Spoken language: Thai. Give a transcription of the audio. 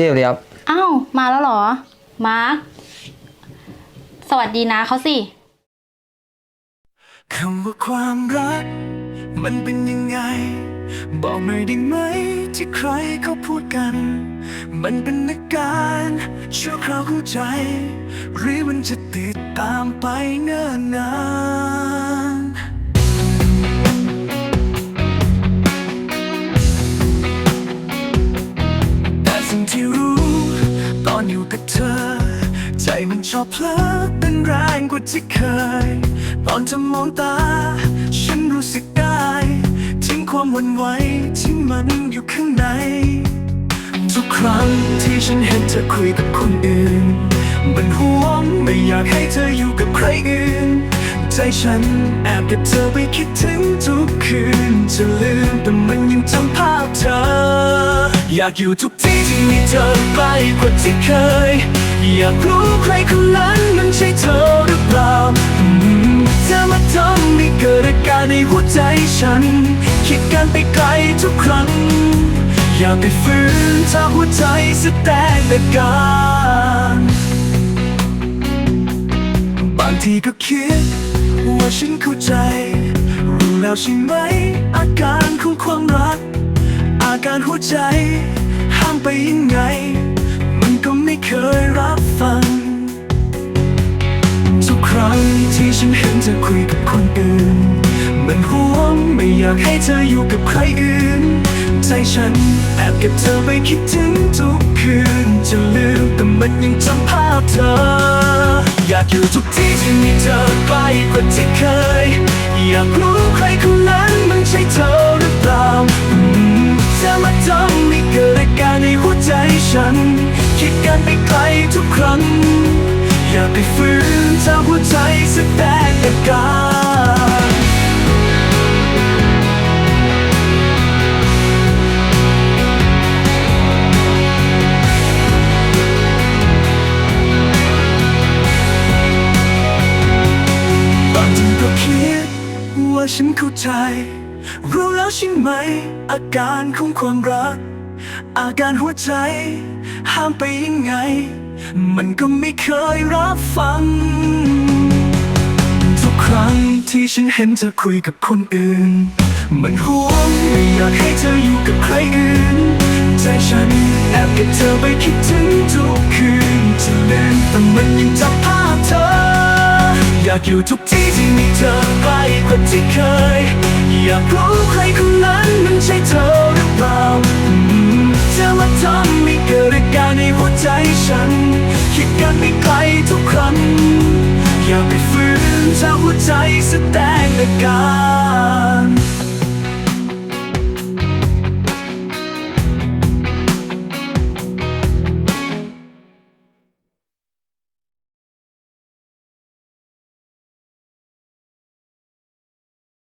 จ๊สวัสดีครับ อ้าว มาแล้วเหรอ มาร์ค สวัสดีนะเขาสิ คำว่าความรัก มันเป็นยังไง บอกหน่อยได้ไหม ที่ใครเขาพูดกัน มันเป็นอาการชั่วคราวของใจ หรือมันจะติดตามไปเนิ่นนาน อยู่กับเธอ ใจมันชอบเพลอเป็นแรงกว่าที่เคย ตอนเธอมองตา ฉันรู้สึกได้ ทิ้งความหวันไหวที่มันอยู่ข้างใน ทุกครั้งที่ฉันเห็นเธอคุยกับคนอื่น มันห่วงไม่อยากให้เธออยู่กับใครอื่น ใจฉันแอบเก็บเธอไปคิดถึงทุกคืนจะลืมแต่มันยังจ อยากอยู่ทุกที่ที่มีเธอใกล้กว่าที่เคย อยากรู้ใครคนนั้นมันใช่เธอหรือเปล่าอืมเธอมาทำให้เกิดอาการในหัวใจฉัน คิดกันไปไกลทุกครั้ง อย่าไปฝืนถ้าหัวใจแสดงอาการบางทีก็คิด ว่าฉันเข้าใจรู้แล้วใช่ไหม อาการของความรัก อาการหัวใจ ไปยังไง มันก็ไม่เคยรับฟัง ทุกครั้งที่ฉันเห็นเธอคุยกับคนอื่น มันห่วงไม่อยากให้เธออยู่กับใครอื่น ใจฉันแอบเก็บเธอไปคิดถึงทุกคืน จะลืมแต่มันยังจำภาพเธอ อยากอยู่ทุกที่ที่มีเธอใกล้กว่าที่เคย อยากรู้ คิดกันไปไกลทุกครั้ง อย่าไปฝืนถ้าหัวใจสแสดงอาการบางทีก็คิดว่าฉันเข้าใจ รู้แล้วใช่ไหม อาการของความรัก อาการหัวใจ ห้ามไปยังไง มันก็ไม่เคยรับฟัง ทุกครั้งที่ฉันเห็นเธอคุยกับคนอื่น มันห่วงไม่อยากให้เธออยู่กับใครอื่น ใจฉันแอบเก็บเธอไปคิดถึงทุกคืนจะลืมแต่มันยังจำภาพเธอ อยากอยู่ทุกที่ที่มีเธอใกล้กว่าที่เคย อยากรู้ใครคนนั้นมันใช่เธอหรือเปล่า คิดกันไม่ไกลทุกครั้งอย่าไปฝืนถ้าหัวใจแสดงอาการ